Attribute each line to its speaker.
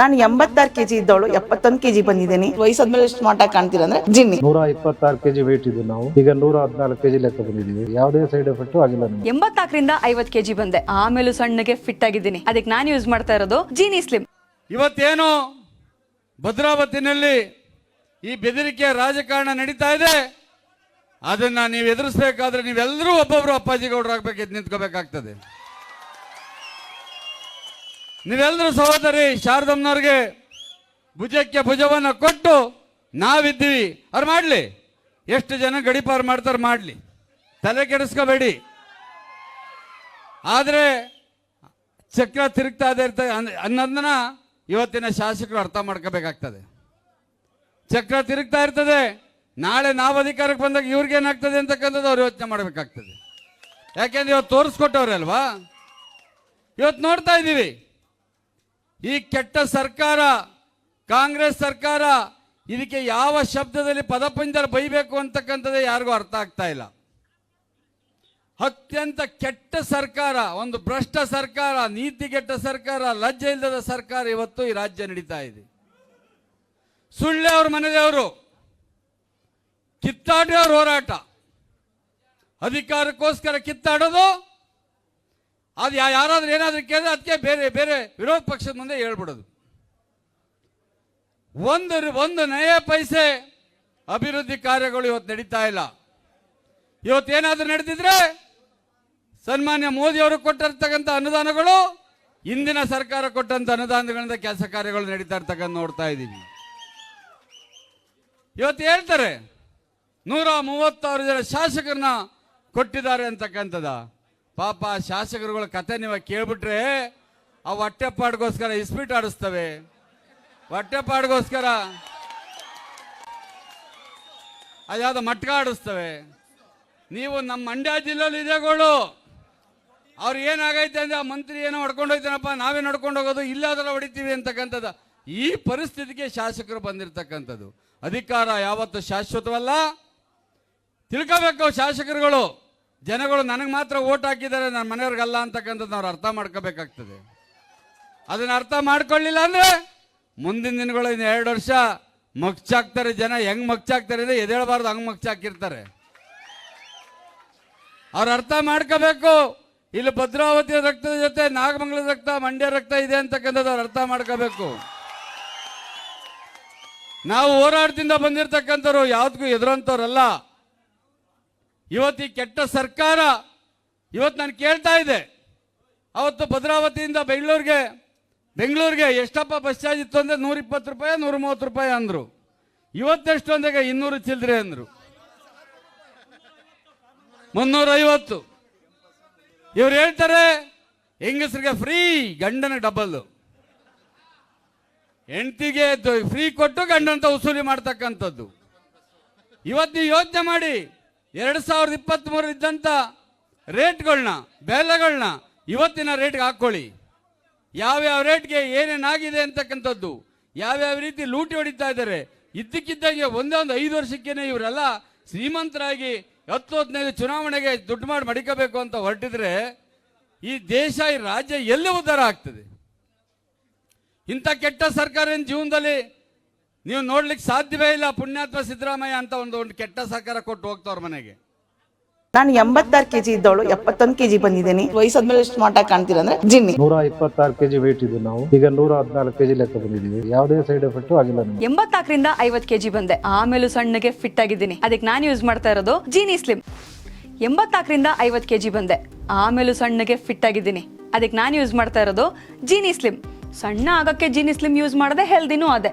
Speaker 1: ನಾನು ಎಂಬತ್ತಾರು ಕೆಜಿ ಇದ್ದವಳು ಎಪ್ಪತ್ತೊಂದು ಕೆಜಿ ಬಂದಿದ್ದೀನಿ. ವಯಸ್ಸಾದ್ಮೇಲೆ ಸ್ಮಾರ್ಟ್ ಆಗಿ ಕಾಣ್ತೀರ ಅಂದ್ರೆ ಜಿನ್ನಿ.
Speaker 2: ನೂರ ಇಪ್ಪತ್ತಾರು ಕೆಜಿ ವೇಟ್ ಇದ್ದು ನಾವು. ಈಗ ನೂರ ಹದಿನಾಲ್ಕು ಕೆಜಿ ಲೆಕ್ಕ ಬಂದಿದ್ದೀವಿ. ಯಾವುದೇ ಸೈಡ್ ಎಫೆಕ್ಟ್ ಆಗಿಲ್ಲ ನಮಗೆ.
Speaker 3: ಎಂಬತ್ನಾಲ್ಕರಿಂದ ಐವತ್ ಕೆಜಿ ಬಂದೆ. ಆಮೇಲೆ ಸಣ್ಣಗೆ ಫಿಟ್ ಆಗಿದ್ದೀನಿ. ಅದಕ್ಕೆ ನಾನು ಯೂಸ್ ಮಾಡ್ತಾ ಇರೋದು ಜೀನಿ ಸ್ಲಿಮ್
Speaker 4: ಇವತ್ತೇನು ಭದ್ರಾವತಿನಲ್ಲಿ ಈ ಬೆದರಿಕೆಯ ರಾಜಕಾರಣ ನಡೀತಾ ಇದೆ? ಅದನ್ನ ನೀವು ಎದುರಿಸಬೇಕಾದ್ರೆ ನೀವೆಲ್ಲರೂ ಒಬ್ಬೊಬ್ರು ಅಪ್ಪಾಜಿ ಗೌಡರಾಗಬೇಕು ಎದ್ದು ನಿಂತ್ಕೋಬೇಕಾಗ್ತದೆ. ನೀವೆಲ್ಲರೂ ಸಹೋದರಿ ಶಾರದಮ್ಮನವ್ರಿಗೆ ಭುಜಕ್ಕೆ ಭುಜವನ್ನು ಕೊಟ್ಟು ನಾವಿದ್ದೀವಿ. ಅವ್ರು ಮಾಡಲಿ. ಎಷ್ಟು ಜನ ಗಡಿಪಾರು ಮಾಡ್ತಾರೆ ಮಾಡಲಿ. ತಲೆ ಕೆಡಿಸ್ಕೋಬೇಡಿ. ಆದರೆ ಚಕ್ರ ತಿರುಗ್ತಾ ಇದೆ ಇರ್ತ ಅನ್ನೋದನ್ನ ಇವತ್ತಿನ ಶಾಸಕರು ಅರ್ಥ ಮಾಡ್ಕೋಬೇಕಾಗ್ತದೆ. ಚಕ್ರ ತಿರುಗ್ತಾ ಇರ್ತದೆ. ನಾಳೆ ನಾವು ಅಧಿಕಾರಕ್ಕೆ ಬಂದಾಗ ಇವ್ರಿಗೆ ಏನಾಗ್ತದೆ ಅಂತಕ್ಕಂಥದ್ದು ಅವ್ರು ಯೋಚನೆ ಮಾಡಬೇಕಾಗ್ತದೆ. ಯಾಕೆಂದ್ರೆ ಇವತ್ತು ತೋರಿಸ್ಕೊಟ್ಟವ್ರೆ ಅಲ್ವಾ? ಇವತ್ತು ನೋಡ್ತಾ ಇದ್ದೀವಿ. ಈ ಕೆಟ್ಟ ಸರ್ಕಾರ, ಕಾಂಗ್ರೆಸ್ ಸರ್ಕಾರ ಇದಕ್ಕೆ ಯಾವ ಶಬ್ದದಲ್ಲಿ ಪದಪಂಜರ ಬೈಬೇಕು ಅಂತಕ್ಕಂಥದ್ದೇ ಯಾರಿಗೂ ಅರ್ಥ ಆಗ್ತಾ ಇಲ್ಲ. ಅತ್ಯಂತ ಕೆಟ್ಟ ಸರ್ಕಾರ, ಒಂದು ಭ್ರಷ್ಟ ಸರ್ಕಾರ, ನೀತಿಗೆಟ್ಟ ಸರ್ಕಾರ, ಲಜ್ಜೆ ಇಲ್ಲದ ಸರ್ಕಾರ ಇವತ್ತು ಈ ರಾಜ್ಯ ನಡೀತಾ ಇದೆ. ಸುಳ್ಳೆ ಅವ್ರ ಮನೆದೇವರು ಕಿತ್ತಾಡಿ ಅವ್ರ ಹೋರಾಟ. ಅಧಿಕಾರಕ್ಕೋಸ್ಕರ ಕಿತ್ತಾಡೋದು ಅದು ಯಾರಾದ್ರೂ ಏನಾದ್ರೂ ಕೇಳಿದ್ರೆ ಅದಕ್ಕೆ ಬೇರೆ ಬೇರೆ ವಿರೋಧ ಪಕ್ಷದ ಮುಂದೆ ಹೇಳ್ಬಿಡೋದು. ಒಂದು ಒಂದು ನಯ ಪೈಸೆ ಅಭಿವೃದ್ಧಿ ಕಾರ್ಯಗಳು ಇವತ್ತು ನಡೀತಾ ಇಲ್ಲ. ಇವತ್ತು ಏನಾದರೂ ನಡೆದಿದ್ರೆ ಸನ್ಮಾನ್ಯ ಮೋದಿ ಅವರು ಕೊಟ್ಟಿರ್ತಕ್ಕಂಥ ಅನುದಾನಗಳು, ಇಂದಿನ ಸರ್ಕಾರ ಕೊಟ್ಟಂತ ಅನುದಾನಗಳಿಂದ ಕೆಲಸ ಕಾರ್ಯಗಳು ನಡೀತಾ ಇರ್ತಕ್ಕಂಥ ನೋಡ್ತಾ ಇದ್ದೀವಿ ಇವತ್ತು ಹೇಳ್ತಾರೆ, ನೂರ ಮೂವತ್ತಾರು ಜನ ಶಾಸಕರನ್ನ ಕೊಟ್ಟಿದ್ದಾರೆ ಅಂತಕ್ಕಂಥದ ಪಾಪ ಶಾಸಕರುಗಳ ಕತೆ ನೀವು ಕೇಳ್ಬಿಟ್ರೆ ಆ ಹೊಟ್ಟೆಪಾಡ್ಗೋಸ್ಕರ ಇಸ್ಪೀಟ್ ಆಡಿಸ್ತವೆ. ಹೊಟ್ಟೆಪಾಡ್ಗೋಸ್ಕರ ಅದ್ಯಾವುದೋ ಮಟ್ಕ ಆಡಿಸ್ತವೆ. ನೀವು ನಮ್ಮ ಮಂಡ್ಯ ಜಿಲ್ಲೆಯಲ್ಲಿ ಇದೆಗಳು ಅವ್ರು ಏನಾಗೈತೆ ಅಂದ್ರೆ ಆ ಮಂತ್ರಿ ಏನೋ ಹೊಡ್ಕೊಂಡೋಯ್ತಾನಪ್ಪ ನಾವೇ ನಡ್ಕೊಂಡು ಹೋಗೋದು? ಇಲ್ಲಾದ್ರೆ ಹೊಡಿತೀವಿ ಅಂತಕ್ಕಂಥದ್ದು. ಈ ಪರಿಸ್ಥಿತಿಗೆ ಶಾಸಕರು ಬಂದಿರತಕ್ಕಂಥದ್ದು. ಅಧಿಕಾರ ಯಾವತ್ತು ಶಾಶ್ವತವಲ್ಲ. ತಿಳ್ಕೋಬೇಕು ಶಾಸಕರುಗಳು. ಜನಗಳು ನನಗೆ ಮಾತ್ರ ಓಟ್ ಹಾಕಿದ್ದಾರೆ ನನ್ನ ಮನೆಯವ್ರಿಗಲ್ಲ ಅಂತಕ್ಕಂಥದ್ದು ಅವ್ರು ಅರ್ಥ ಮಾಡ್ಕೋಬೇಕಾಗ್ತದೆ. ಅದನ್ನು ಅರ್ಥ ಮಾಡ್ಕೊಳ್ಳಿಲ್ಲ ಅಂದರೆ ಮುಂದಿನ ದಿನಗಳು ಇನ್ನು ಎರಡು ವರ್ಷ ಮಗ್ಚಾಕ್ತಾರೆ ಜನ, ಹೆಂಗ್ ಮಗ್ಚಾಕ್ತಾರೆ ಅಂದ್ರೆ ಎದೇಳಬಾರ್ದು ಹಂಗ್ ಮಗ್ಚಾಕಿರ್ತಾರೆ. ಅವ್ರು ಅರ್ಥ ಮಾಡ್ಕೋಬೇಕು. ಇಲ್ಲಿ ಭದ್ರಾವತಿ ರಕ್ತದ ಜೊತೆ ನಾಗಮಂಗಲದ ರಕ್ತ, ಮಂಡ್ಯ ರಕ್ತ ಇದೆ ಅಂತಕ್ಕಂಥದ್ದು ಅವ್ರು ಅರ್ಥ ಮಾಡ್ಕೋಬೇಕು. ನಾವು ಹೋರಾಟದಿಂದ ಬಂದಿರತಕ್ಕಂಥವ್ರು ಯಾವ್ದಕ್ಕೂ ಎದುರಂತವ್ರಲ್ಲ ಇವತ್ತು ಈ ಕೆಟ್ಟ ಸರ್ಕಾರ ಇವತ್ತು ನಾನು ಕೇಳ್ತಾ ಇದ್ದೆ. ಅವತ್ತು ಭದ್ರಾವತಿಯಿಂದ ಬೆಂಗಳೂರಿಗೆ ಬೆಂಗಳೂರಿಗೆ ಎಷ್ಟಪ್ಪ ಬಸ್ ಚಾರ್ಜ್ ಇತ್ತು ಅಂದರೆ ನೂರ ಇಪ್ಪತ್ತು ರೂಪಾಯಿ ನೂರ ಮೂವತ್ತು ರೂಪಾಯಿ ಅಂದರು. ಇವತ್ತೆಷ್ಟು ಅಂದಾಗ ಇನ್ನೂರು ಚಿಲ್ಲರೆ ಅಂದರು. ಮುನ್ನೂರೈವತ್ತು. ಇವ್ರು ಹೇಳ್ತಾರೆ, ಹೆಂಗಸರಿಗೆ ಫ್ರೀ ಗಂಡನ ಡಬಲ್ ಹೆಂಡತಿಗೆ ಫ್ರೀ ಕೊಟ್ಟು ಗಂಡಂತ ವಸೂಲಿ ಮಾಡ್ತಕ್ಕಂಥದ್ದು. ಇವತ್ತು ಯೋಚನೆ ಮಾಡಿ ಎರಡು ಸಾವಿರದ ಇಪ್ಪತ್ತ್ ಇದ್ದಂಥ ರೇಟ್ಗಳನ್ನ ಬೆಲೆಗಳನ್ನ ಇವತ್ತಿನ ರೇಟ್ಗೆ ಹಾಕ್ಕೊಳ್ಳಿ. ಯಾವ್ಯಾವ ರೇಟ್ಗೆ ಏನೇನಾಗಿದೆ ಅಂತಕ್ಕಂಥದ್ದು, ಯಾವ್ಯಾವ ರೀತಿ ಲೂಟಿ ಹೊಡಿತಾ ಇದ್ದಾರೆ, ಇದ್ದಕ್ಕಿದ್ದಂಗೆ ಒಂದೇ ಒಂದು ಐದು ವರ್ಷಕ್ಕೇನೆ ಇವರೆಲ್ಲ ಶ್ರೀಮಂತರಾಗಿ ಹತ್ತು ಹದಿನೈದು ಚುನಾವಣೆಗೆ ದುಡ್ಡು ಮಾಡಿ ಮಡಿಕೋಬೇಕು ಅಂತ ಹೊರಟಿದ್ರೆ ಈ ದೇಶ, ಈ ರಾಜ್ಯ ಎಲ್ಲಿ ಉದ್ಧಾರ ಆಗ್ತದೆ? ಇಂಥ ಕೆಟ್ಟ ಸರ್ಕಾರ ಜೀವನದಲ್ಲಿ ನೀವು ನೋಡ್ಲಿಕ್ಕೆ ಸಾಧ್ಯವೇ ಇಲ್ಲ ಪುಣ್ಯಾತ್ಮ ಸಿದ್ದರಾಮಯ್ಯ ಅಂತ ಒಂದು ಒಂದು ಕೆಟ್ಟ ಸಹಕಾರ ಕೊಟ್ಟು ಹೋಗ್ತವ್ರ ಮನೆಗೆ.
Speaker 1: ನಾನು ಎಂಬತ್ತಾರು ಕೆಜಿ ಇದ್ದವಳು ಎಪ್ಪತ್ತೊಂದು ಕೆಜಿ ಬಂದಿದ್ದೀನಿ. ವಯಸ್ಸಾದ್ಮೇಲೆ ಎಷ್ಟು ಮಾಟ ಕಾಣ್ತೀರ ಅಂದ್ರೆ ಜಿನ್ನಿ.
Speaker 2: ನೂರ ಇಪ್ಪತ್ತಾರು ಕೆಜಿ ವೇಟ್ ಇದ್ದು ನಾವು. ಈಗ ನೂರ ಹದಿನಾಲ್ಕು ಕೆಜಿ ಲೆಕ್ಕ ಬಂದಿದ್ದೀವಿ. ಯಾವುದೇ ಸೈಡ್ ಎಫೆಕ್ಟ್ ಆಗಿಲ್ಲ ಎಂಬತ್ತಾಕರಿಂದ
Speaker 3: ಎಂಬತ್ನಾಲ್ಕರಿಂದ ಐವತ್ ಕೆಜಿ ಬಂದೆ. ಆಮೇಲೂ ಸಣ್ಣಗೆ ಫಿಟ್ ಆಗಿದ್ದೀನಿ. ಅದಕ್ಕೆ ನಾನು ಯೂಸ್ ಮಾಡ್ತಾ ಇರೋದು ಜೀನಿ ಸ್ಲಿಮ್ ಎಂಬತ್ತಾಕರಿಂದ ಐವತ್ತು ಕೆಜಿ ಬಂದೆ. ಆಮೇಲೂ ಸಣ್ಣಗೆ ಫಿಟ್ ಆಗಿದ್ದೀನಿ. ಅದಕ್ಕೆ ನಾನು ಯೂಸ್ ಮಾಡ್ತಾ ಇರೋದು ಜೀನಿ ಸ್ಲಿಮ್ ಸಣ್ಣ ಆಗಕ್ಕೆ ಜೀನಿ ಸ್ಲಿಮ್ ಯೂಸ್ ಮಾಡದೆ ಹೆಲ್ದಿನೂ ಅದೇ.